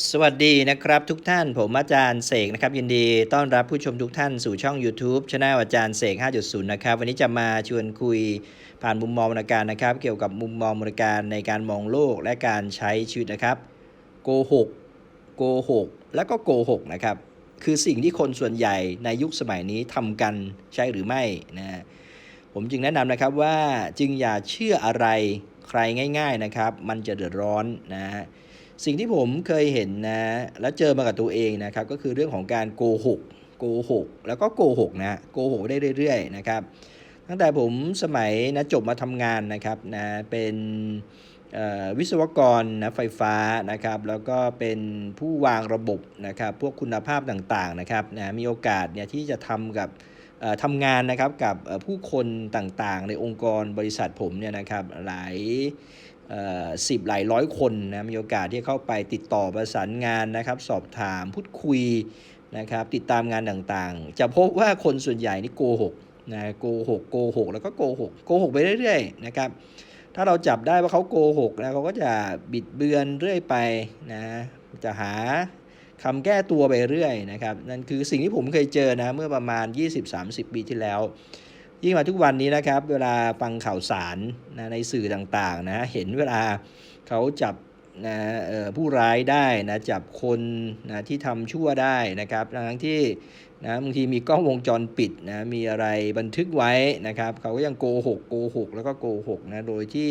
สวัสดีนะครับทุกท่านผมอาจารย์เสกนะครับยินดีต้อนรับผู้ชมทุกท่านสู่ช่อง YouTube ช anel อาจารย์เสก 5.0 นะครับ วันนี้จะมาชวนคุยผ่านมุมมองมนการนะครับ เกี่ยวกับมุมมองมนการในการมองโลกและการใช้ชีวิตนะครับโกหกโกหกแล้วก็โกหกนะครับ คือสิ่งที่คนส่วนใหญ่ในยุคสมัยนี้ทำกันใช่หรือไม่นะผมจึงแนะนำนะครับว่าจึงอย่าเชื่ออะไรใครง่าย ๆนะครับ มันจะเดือดร้อนนะฮะ สิ่งที่ผมเคยเห็นนะ และเจอมากับตัวเองนะครับ ก็คือเรื่องของการโกหกโกหกแล้วก็โกหกนะโกหกได้เรื่อยๆนะครับ ตั้งแต่ผมสมัยนะจบมาทำงานนะครับนะเป็นวิศวกรนะไฟฟ้านะครับ แล้วก็เป็นผู้วางระบบนะครับ พวกคุณภาพต่างๆนะครับนะมีโอกาสเนี่ยที่จะทำกับทำงานนะครับกับผู้คนต่างๆ ในองค์กรบริษัทผมเนี่ยนะครับหลาย สิบหลายร้อยคนนะมีโอกาสที่เข้าไปติดต่อประสานงานนะครับ สอบถามพูดคุยนะครับติดตามงานต่างๆ จะพบว่าคนส่วนใหญ่นี่โกหกนะโกหกโกหกแล้วก็โกหกโกหกไปเรื่อยๆนะครับถ้าเราจับได้ว่าเขาโกหกนะเขาก็จะบิดเบือนเรื่อยไปนะจะหาคำแก้ตัวไปเรื่อยนะครับนั่นคือสิ่งที่ผมเคยเจอนะเมื่อประมาณ 20-30 ปีที่แล้ว ยิ่งมาทุกวันนี้นะครับ เวลาฟังข่าวสารนะในสื่อต่างๆนะเห็นเวลาเขาจับนะผู้ร้ายได้นะจับคนนะที่ทำชั่วได้นะครับทั้งที่นะบางทีมีกล้องวงจรปิดนะมีอะไรบันทึกไว้นะครับเขาก็ยังโกหกโกหกแล้วก็โกหกนะโดยที่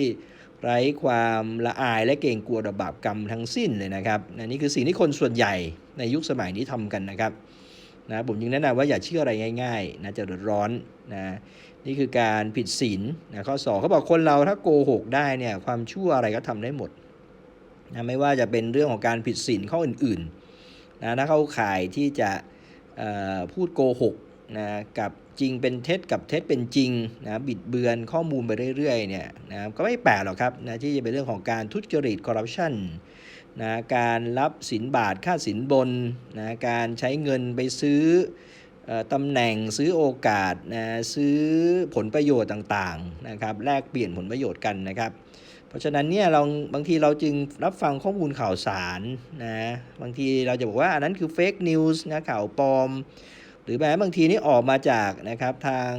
ไร้ความละอายและเกรงกลัวต่อบาปกรรมทั้งสิ้นเลยนะครับนะนี่คือสิ่งที่คนส่วนใหญ่ในยุคสมัยนี้ทำกันนะครับ นะผมจึงแนะนำว่าอย่าเชื่ออะไรง่ายๆนะจะเดือดร้อนนะนี่คือการผิดศีลนะข้อสองเขาบอกคนเราถ้าโกหกได้เนี่ยความชั่วอะไรก็ทำได้หมดนะไม่ว่าจะเป็นเรื่องของการผิดศีลข้ออื่นๆนะถ้าเข้าข่ายที่จะเอ่อพูดโกหกนะกับจริงเป็นเท็จกับเท็จเป็นจริงนะบิดเบือนข้อมูลไปเรื่อยๆเนี่ยนะก็ไม่แปลกหรอกครับนะที่จะเป็นเรื่องของการทุจริตคอร์รัปชัน นะการรับสินบาทค่าสินบนนะการใช้เงินไปซื้อตำแหน่งซื้อโอกาสนะซื้อผลประโยชน์ต่างๆนะครับแลกเปลี่ยนผลประโยชน์กันนะครับ เพราะฉะนั้นเนี่ยเราบางทีเราจึงรับฟังข้อมูลข่าวสารนะบางทีเราจะบอกว่าอันนั้นคือเฟกนิวส์นะข่าวปลอม หรือแม้บางทีนี่ออกมาจากนะครับทาง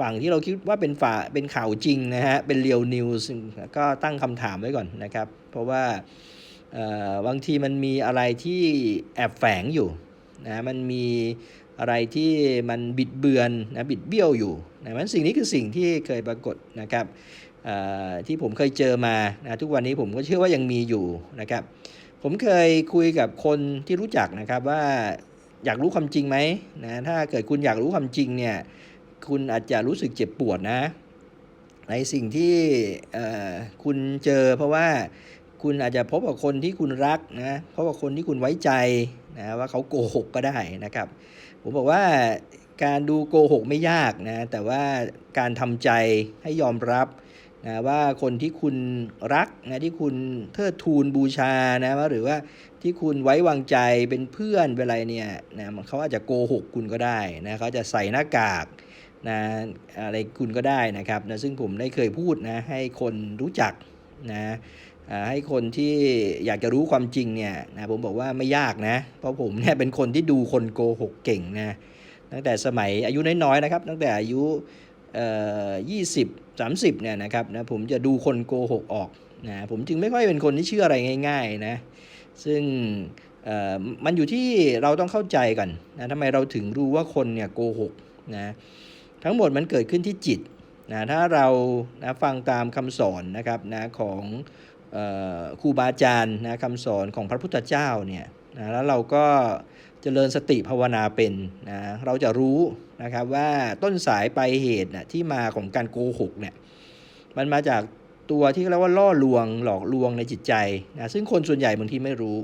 ฝั่งที่เราคิดว่าเป็นฝ่าเป็นข่าวจริงนะฮะเป็นเรียลนิวส์ก็ตั้งคำถามไว้ก่อนนะครับ เพราะว่า บางทีมันมีอะไรที่แอบแฝงอยู่นะมันมีอะไรที่มันบิดเบือนนะบิดเบี้ยวอยู่นะมันสิ่งนี้คือสิ่งที่เคยปรากฏนะครับที่ผมเคยเจอมานะทุกวันนี้ผมก็เชื่อว่ายังมีอยู่นะครับผมเคยคุยกับคนที่รู้จักนะครับว่าอยากรู้ความจริงไหมนะถ้าเกิดคุณอยากรู้ความจริงเนี่ยคุณอาจจะรู้สึกเจ็บปวดนะในสิ่งที่คุณเจอเพราะว่า คุณอาจจะพบกับคนที่คุณรักนะพบกับคนที่คุณไว้ใจนะว่าเขาโกหกก็ได้นะครับ ผมบอกว่าการดูโกหกไม่ยากนะแต่ว่าการทำใจให้ยอมรับนะว่าคนที่คุณรักนะที่คุณเทิดทูนบูชานะว่าหรือว่าที่คุณไว้วางใจเป็นเพื่อนเป็นอะไรเนี่ยนะเขาอาจจะโกหกคุณก็ได้นะเขาจะใส่หน้ากากนะอะไรคุณก็ได้นะครับนะซึ่งผมได้เคยพูดนะให้คนรู้จักนะ ให้คนที่อยากจะรู้ความจริงเนี่ยนะผมบอกว่าไม่ยากนะ เพราะผมเนี่ยเป็นคนที่ดูคนโกหกเก่งนะตั้งแต่สมัยอายุน้อยๆนะครับตั้งแต่อายุเอ่อยี่สิบสามสิบเนี่ยนะครับนะผมจะดูคนโกหกออกนะผมจึงไม่ค่อยเป็นคนที่เชื่ออะไรง่าย ๆนะ ซึ่งเอ่อมันอยู่ที่เราต้องเข้าใจกันนะทำไมเราถึงรู้ว่าคนเนี่ยโกหกนะทั้งหมดมันเกิดขึ้นที่จิตนะถ้าเรานะฟังตามคำสอนนะครับนะของ ครูบาอาจารย์นะคำสอนของพระพุทธเจ้าเนี่ยนะแล้วเราก็เจริญสติภาวนาเป็นนะเราจะรู้นะครับว่าต้นสายปลายเหตุนะที่มาของการโกหกเนี่ยมันมาจากตัวที่เรียกว่าล่อลวงหลอกลวงในจิตใจนะซึ่งคนส่วนใหญ่บางทีไม่รู้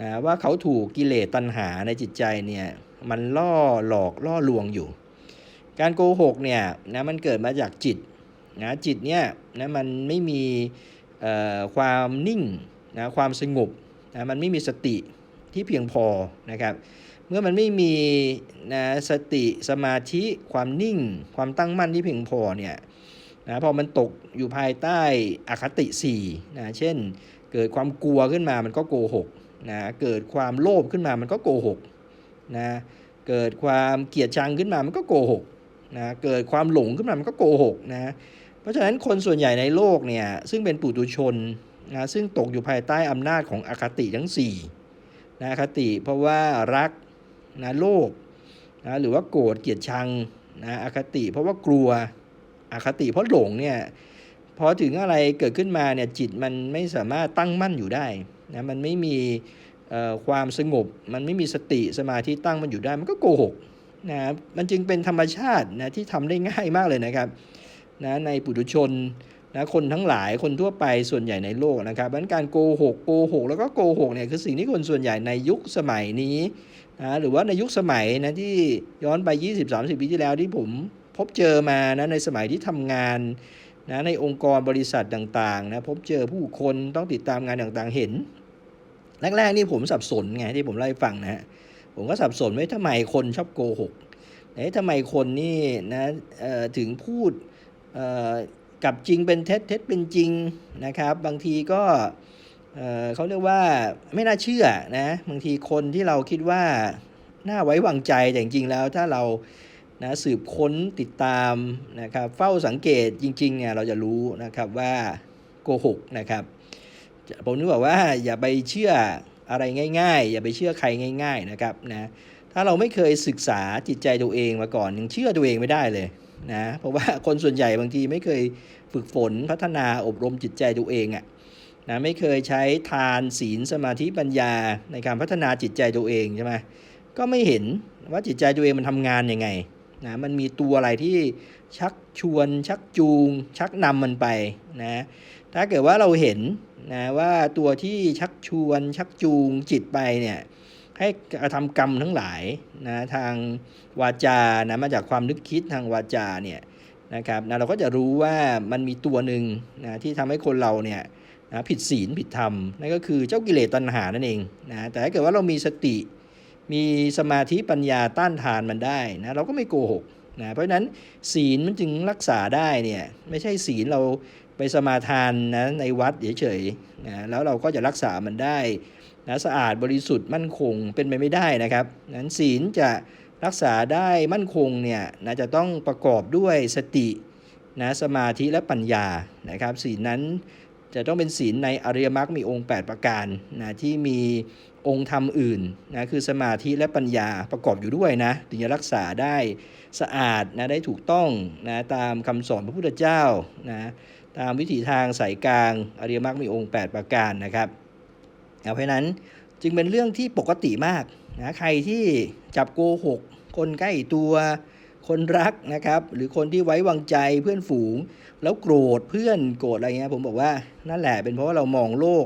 นะว่าเขาถูกกิเลสตัณหาในจิตใจเนี่ยมันล่อหลอกล่อลวงอยู่ การโกหกเนี่ยนะมันเกิดมาจากจิตนะจิตเนี่ยนะมันไม่มี ความนิ่งนะความสงบนะมันไม่มีสติที่เพียงพอนะครับ เมื่อมันไม่มีนะสติสมาธิความนิ่ง ความตั้งมั่นที่เพียงพอเนี่ยนะพอมันตกอยู่ภายใต้อคติ4นะเช่น เกิดความกลัวขึ้นมามันก็โกหกนะเกิดความโลภขึ้นมามันก็โกหกนะเกิดความเกลียดชังขึ้นมามันก็โกหกนะเกิดความหลงขึ้นมามันก็โกหกนะ เพราะฉะนั้นคนส่วนใหญ่ในโลกเนี่ยซึ่งเป็นปุถุชนนะซึ่งตกอยู่ภายใต้อำนาจของอคติทั้ง4นะอคติเพราะว่ารักนะโลภนะหรือว่าโกรธเกลียดชังนะอคติเพราะว่ากลัวอคติเพราะหลงเนี่ยพอถึงอะไรเกิดขึ้นมาเนี่ยจิตมันไม่สามารถตั้งมั่นอยู่ได้นะมันไม่มีความสงบ มันไม่มีสติสมาธิตั้งมันอยู่ได้มันก็โกหกนะมันจึงเป็นธรรมชาตินะที่ทำได้ง่ายมากเลยนะครับ นะในปุถุชนนะคนทั้งหลายคนทั่วไปส่วนใหญ่ในโลกนะครับดังการโกหกโกหกแล้วก็โกหกเนี่ยคือสิ่งที่คนส่วนใหญ่ในยุคสมัยนี้นะหรือว่าในยุคสมัยนะที่ย้อนไป 20-30 ปีที่แล้วที่ผมพบเจอมานะในสมัยที่ทำงานนะในองค์กรบริษัทต่างๆนะพบเจอผู้คนต้องติดตามงานต่างๆเห็น แรกๆนี่ผมสับสนไงที่ผมเล่าให้ฟังนะฮะผมก็สับสนว่าทำไมคนชอบโกหกเอ๊ะทำไมคนนี่นะเอ่อถึงพูด กับจริงเป็นเท็จเท็จเป็นจริงนะครับ บางทีก็เขาเรียกว่าไม่น่าเชื่อนะบางทีคนที่เราคิดว่าน่าไว้วางใจแต่จริงๆแล้วถ้าเรานะสืบค้นติดตามนะครับ เฝ้าสังเกตจริงๆเนี่ยเราจะรู้นะครับว่าโกหกนะครับผมนึกบอกว่าอย่าไปเชื่ออะไรง่าย ๆ อย่าไปเชื่อใครง่าย ๆนะครับนะถ้าเราไม่เคยศึกษาจิตใจตัวเองมาก่อนยังเชื่อตัวเองไม่ได้เลย นะเพราะว่าคนส่วนใหญ่บางทีไม่เคยฝึกฝนพัฒนาอบรมจิตใจตัวเองอะ่ะนะไม่เคยใช้ทานศีลสมาธิปัญญาในการพัฒนาจิตใจตัวเองใช่ไหมก็ไม่เห็นว่าจิตใจตัวเองมันทำงานยังไงนะมันมีตัวอะไรที่ชักชวน ชักจูง ชักนำมันไปนะถ้าเกิดว่าเราเห็นนะว่าตัวที่ชักชวน ชักจูงจิตไปเนี่ย ให้กระทำกรรมทั้งหลายนะทางวาจานะมาจากความนึกคิดทางวาจาเนี่ยนะครับนะเราก็จะรู้ว่ามันมีตัวหนึ่งนะที่ทำให้คนเราเนี่ยนะผิดศีลผิดธรรมนั่นก็คือเจ้ากิเลสตัณหานั่นเองนะแต่ถ้าเกิดว่าเรามีสติมีสมาธิปัญญาต้านทานมันได้นะเราก็ไม่โกหก นะเพราะฉะนั้นศีลมันจึงรักษาได้เนี่ยไม่ใช่ศีลเราไปสมาทานนะในวัดเฉยๆนะแล้วเราก็จะรักษามันได้นะสะอาดบริสุทธิ์มั่นคงเป็นไปไม่ได้นะครับนั้นศีลจะรักษาได้มั่นคงเนี่ยนะจะต้องประกอบด้วยสตินะสมาธิและปัญญานะครับศีลนั้น จะต้องเป็นศีลในอริยมรรคมีองค์ 8 ประการนะที่มีองค์ธรรมอื่นนะคือสมาธิและปัญญาประกอบอยู่ด้วยนะถึงจะรักษาได้สะอาดนะได้ถูกต้องนะตามคำสอนพระพุทธเจ้านะตามวิถีทางสายกลางอริยมรรคมีองค์ 8 ประการนะครับเอาเพราะนั้นจึงเป็นเรื่องที่ปกติมากนะใครที่จับโกหกคนใกล้ตัว คนรักนะครับ หรือคนที่ไว้วางใจเพื่อนฝูง แล้วโกรธเพื่อนโกรธอะไรเงี้ยผมบอกว่านั่นแหละเป็นเพราะว่าเรามองโลก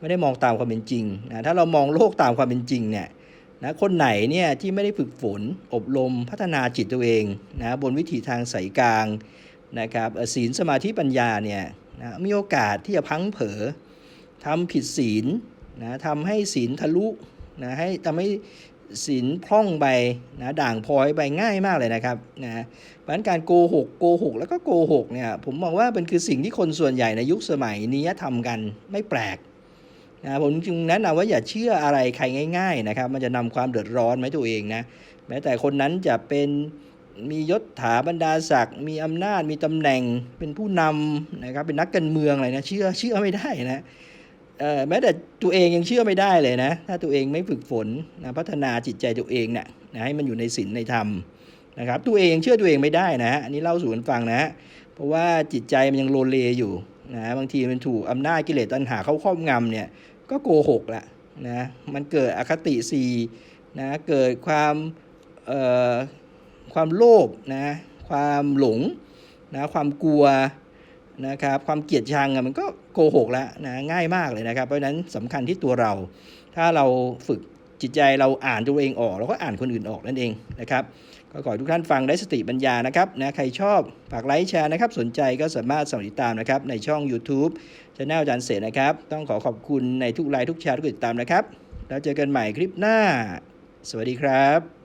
ไม่ได้มองตามความเป็นจริงนะถ้าเรามองโลกตามความเป็นจริงเนี่ยนะคนไหนเนี่ยที่ไม่ได้ฝึกฝนอบรมพัฒนาจิตตัวเองนะบนวิถีทางสายกลางนะครับศีลสมาธิปัญญาเนี่ยนะมีโอกาสที่จะพังเผลอทำผิดศีลนะทำให้ศีลทะลุนะให้ทำให้ ศีลพร่องไปนะด่างพร้อยไปง่ายมากเลยนะครับนะเพราะนั้นการโกหกโกหกแล้วก็โกหกเนี่ยผมมองว่าเป็นคือสิ่งที่คนส่วนใหญ่ในยุคสมัยนี้ทำกันไม่แปลกนะผมจึงแนะนำว่าอย่าเชื่ออะไรใครง่าย ๆนะครับ มันจะนำความเดือดร้อนไหมตัวเองนะแม้แต่คนนั้นจะเป็นมียศถาบรรดาศักดิ์มีอำนาจมีตำแหน่งเป็นผู้นำนะครับเป็นนักการเมืองอะไรนะเชื่อเชื่อไม่ได้นะ แม้แต่ตัวเองยังเชื่อไม่ได้เลยนะ ถ้าตัวเองไม่ฝึกฝนนะพัฒนาจิตใจตัวเองเนะนะให้มันอยู่ในศีลในธรรมนะครับ ตัวเองยังเชื่อตัวเองไม่ได้นะอันนี้เล่าสู่กันฟังนะ เพราะว่าจิตใจมันยังโลเลอยู่นะบางทีมันถูกอำนาจกิเลสตัณหาเข้าครอบงำเนี่ยก็โกหกละนะมันเกิดอคติสีนะเกิดความเอ่อความโลภนะความหลงนะความกลัว นะครับความเกลียดชังมันก็โกหกแล้วนะง่ายมากเลยนะครับ เพราะฉะนั้นสำคัญที่ตัวเรา ถ้าเราฝึกจิตใจเราอ่านตัวเองออกเราก็อ่านคนอื่นออกนั่นเองนะครับก็ขอให้ทุกท่านฟังได้สติปัญญานะครับนะใครชอบฝากไลค์แชร์นะครับ สนใจก็สามารถสั่งติดตามนะครับ ในช่อง YouTube ช anel อาจารย์เสนนะครับ ต้องขอขอบคุณในทุกไลค์ทุกแชร์ทุกติดตามนะครับ แล้วเจอกันใหม่คลิปหน้า สวัสดีครับ